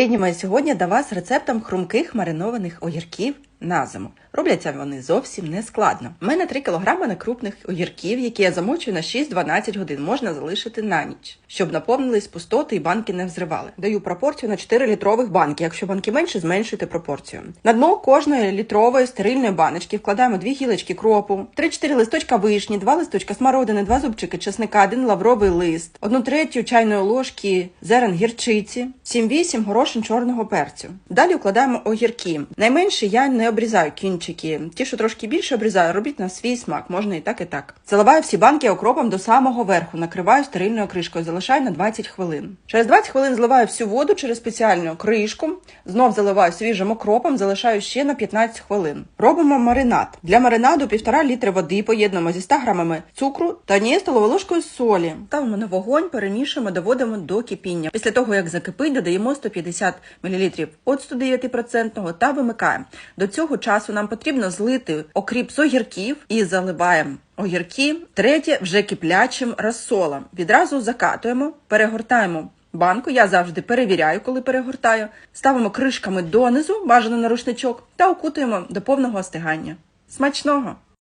Сьогодні до вас рецептом хрумких маринованих огірків на зиму. Робляться вони зовсім не складно. У мене 3 кг некрупних огірків, які я замочую на 6-12 годин. Можна залишити на ніч, щоб наповнились пустоти і банки не взривали. Даю пропорцію на 4 літрових банки. Якщо банки менше, зменшуйте пропорцію. На дно кожної літрової стерильної баночки вкладаємо 2 гілочки кропу, 3-4 листочка вишні, 2 листочка смородини, 2 зубчики чесника, 1 лавровий лист, 1 третю чайної ложки зерен гірчиці, 7-8 горошин чорного перцю. Далі вкладаємо огірки. Найменше я не обрізаю кінчики. Ті, що трошки більше обрізаю, робіть на свій смак, можна і так, і так. Заливаю всі банки окропом до самого верху, накриваю стерильною кришкою, залишаю на 20 хвилин. Через 20 хвилин зливаю всю воду через спеціальну кришку, знов заливаю свіжим окропом, залишаю ще на 15 хвилин. Робимо маринад. Для маринаду 1,5 літри води поєднуємо зі 100 грамами цукру та однією столовою ложкою солі. Ставимо на вогонь, перемішуємо, доводимо до кипіння. Після того, як закипить, додаємо 150 мл оцту 9% та вимикаємо. До цього часу нам потрібно злити окріп з огірків і заливаємо огірки. Третє вже киплячим розсолом. Відразу закатуємо, перегортаємо. Банку я завжди перевіряю, коли перегортаю. Ставимо кришками донизу, бажано на рушничок, та окутуємо до повного остигання. Смачного!